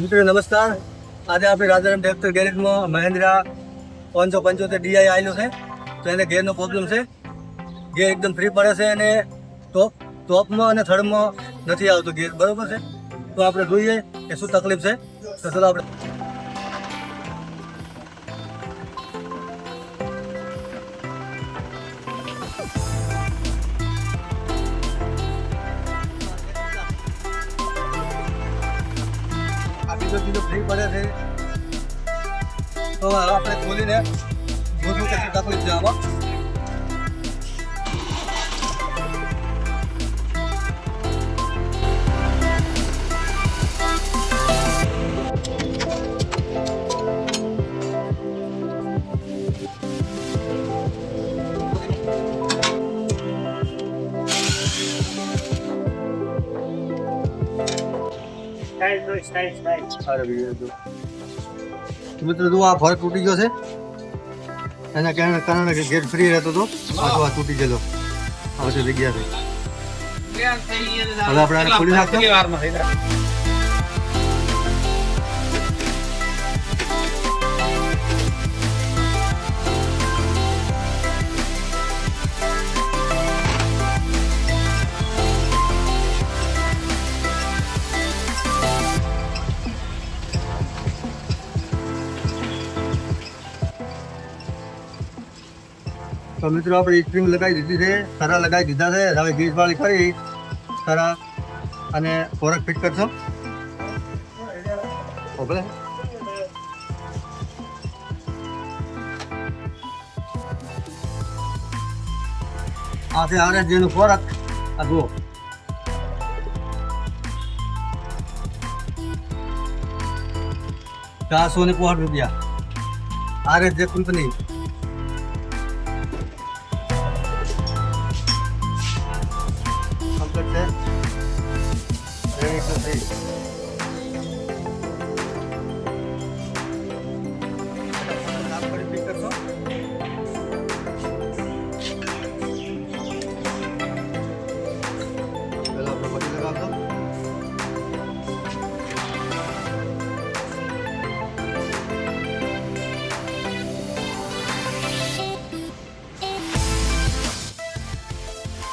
મિત્રો, નમસ્કાર. આજે આપણે રાજારામ ટ્રેક્ટર ગેરેજમાં મહેન્દ્રા પાંચસો પંચોતેર ડીઆઈ આવેલું છે. તો એને ગેરનો પ્રોબ્લેમ છે. ગેર એકદમ ફ્રી પડે છે અને ટોપ ટોપમાં અને થર્ડમાં નથી આવતો ગેર બરોબર છે? તો આપણે જોઈએ કે શું તકલીફ છે. તો ચલો આપણે તો આપણે ખોલીને જોશું કે શું તકલીફ છે આમાં બીજું જો. મિત્રો જો આ ફરક તૂટી ગયો છે? એના કારણે કારણે કે ગેટ ફ્રી રહેતો હતો પાછો આ તૂટી ગયેલો. આ બધી જગ્યા થઈ હવે આપણે ખોલી નાખીએ તો મિત્રો આપણે સ્ટ્રીંગ લગાવી દીધી છે, સરા લગાવી દીધા છે. હવે ગેસ વાળી કરી સરા. અને ફોરક ફિટ કરશો? ભલે. આ છે આર જેનું ફોરક આ જુઓ. ચારસો ને પોસઠ રૂપિયા. આર જે કંપની. પટ્ટી લગાવશો.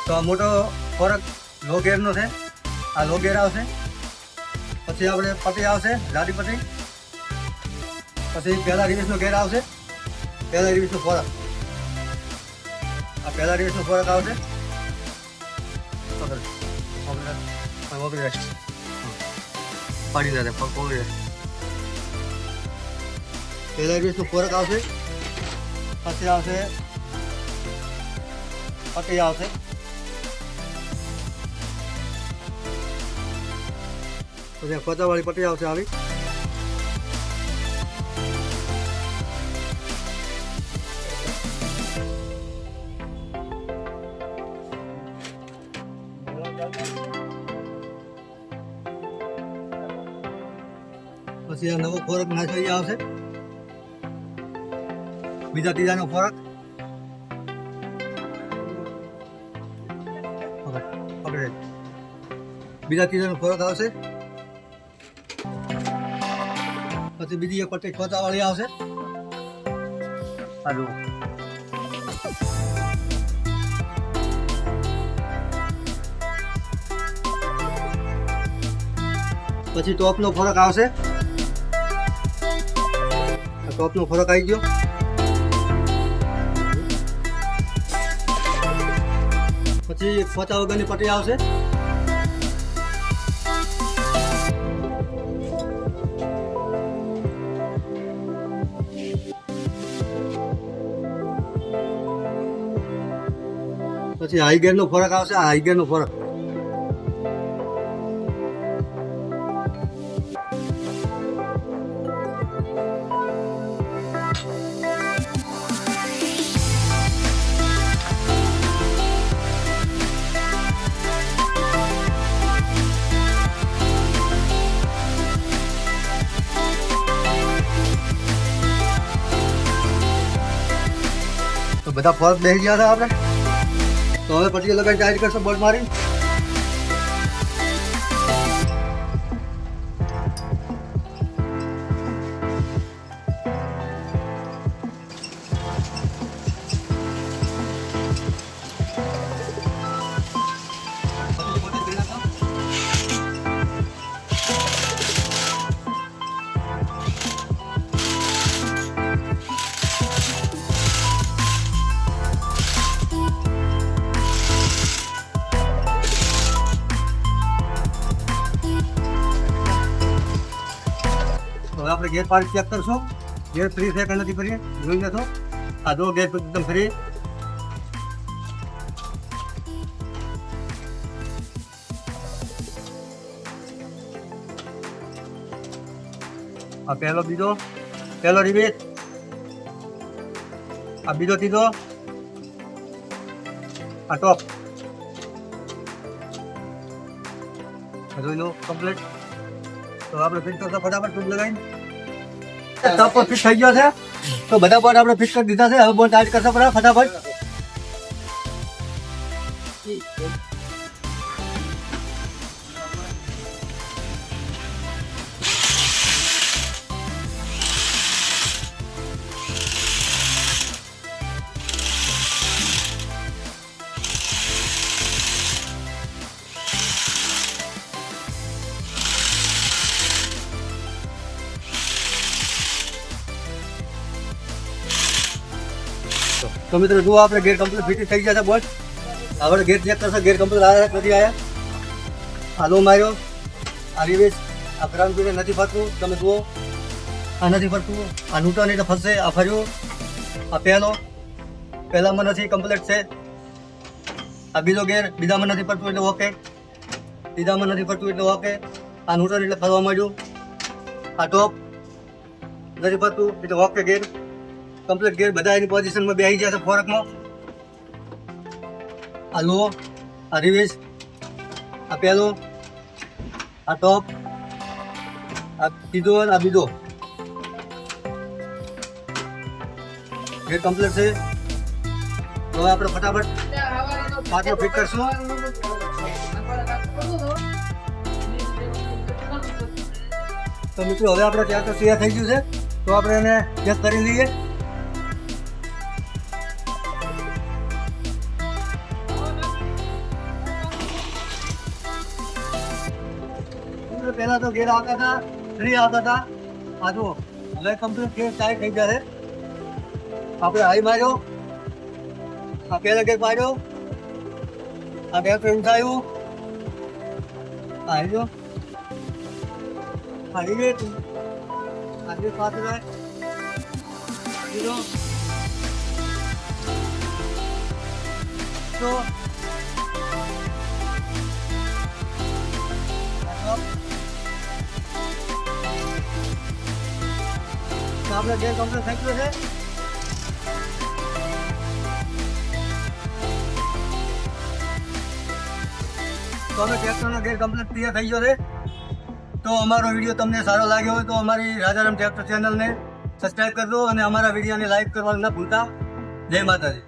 તો આ મોટો ફરક લો ગેરનો છે આ લો ગેર આવશે. પછી આપણે પતિ આવશે લાડી પતિ પછી પહેલા રિવિસનો ગેર આવશે. પહેલા રિવિસનો ખોરાક. આ પહેલા રિવિસનો ખોરાક આવશે. રાખ. હા. પાડી દે પગ પહેલા રિવિસનો ખોરાક આવશે. પછી આવશે, પતિ આવશે. પછી પચાવાળી પટ્ટી આવશે આવી પછી આ નવો ખોરાક નાખી આવશે બીજા ત્રીજાનો ખોરાક પકડ, પકડે બીજા ત્રીજાનો ખોરાક આવશે પછી બીજી એક પટ્ટી ખોચાવાળી આવશે. આ જુઓ પછી ટોપનો ફરક આવશે. ટોપનો ફરક આવી ગયો. પછી ખોચા વગરની પટ્ટી આવશે. પછી હાઈ ગેરનો ફરક આવશે, આ હાઈ ગેરનો ફરક. બધા ફરક બેસી ગયા હતા આપણે? તો હવે પછી લગાવી ટાઈટ કરશો બોર્ડ મારી હવે આપણે ગેર પાણી ચેક કરશું. ગેર ફ્રી છે કે નથી ફ્રી? જોઈ લેશો. આ જો ગેર એકદમ ફ્રી. આ પહેલો બીજો. પહેલો રિબેટ આ બીજો ત્રીજો. આ ટોપ જોઈ લો કમ્પ્લીટ તો આપણે ફિટ કરતા ફટાફટ ટૂબ લગાવીને ટપ પર થઈ ગયો છે. તો બધા બોર્ડ આપણે ફિટ કરી દીધા છે. હવે બોર્ડ ટાઈટ કરશો પડે ફટાફટ. તો. મિત્રો, જુઓ આપણે ગેર કમ્પ્લીટ ફિટિંગ થઈ ગયા છે બોટ આપણે ગેર ચેક કરશે, ગેર કમ્પ્લીટ આવ્યા નથી આવ્યા આલો માર્યો. આ રિવેસ આ ગ્રાઉન્ડ પીને નથી ફરતું. તમે જુઓ. આ નથી ફરતું. આ નૂટન એટલે ફરશે. આ ફર્યું. આ પહેલો. પહેલામાં નથી કમ્પ્લીટ છે. આ બીજો ગેર. બીજામાં નથી ફરતું એટલે ઓકે ત્રીજામાં નથી ફરતું એટલે ઓકે આ નૂટન એટલે ફરવા માંડ્યું. આ ટોપ નથી ફરતું એટલે ઓકે ગેર. કમ્પ્લીટ ગેર બધા એની પોઝિશનમાં બેસી ગયા છે ફોરકમાં આ લો, આ રિવેશ, આ પહેલો આ ટોપ, આ અને આ બીજો. ગેર કમ્પ્લીટ છે. તો હવે આપણે ફટાફટ પાછો ફિટ કરશું. તો મિત્રો, હવે આપણે ત્યાં તો તૈયાર થઈ ગયું છે. તો આપણે એને ચેક કરી લઈએ. પહેલા તો ગેર આવતા હતા ફ્રી આવતા હતા. આ જુઓ હવે કમ્પ્લીટ ગેર ટાઈટ થઈ જશે આપણે હાઈ માર્યો. આ પહેલા ગેર પાડ્યો. આ બે ફ્રેન્ડ થયું આવી જો. આવી રિવેટ તું આજે સાથે જીરો તો આપણે ગેર કમ્પ્લીટ થઈ છે? તો અમે ટ્રેક્ટરનો ગેર કમ્પ્લીટ ક્લિયર થઈ ગયો છે. તો અમારો વીડિયો તમને સારો લાગ્યો હોય તો અમારી રાજારામ ટ્રેક્ટર ચેનલને સબસ્ક્રાઈબ કરજો અને અમારા વિડીયોને લાઈક કરવાનું ન ભૂલતા. જય માતાજી.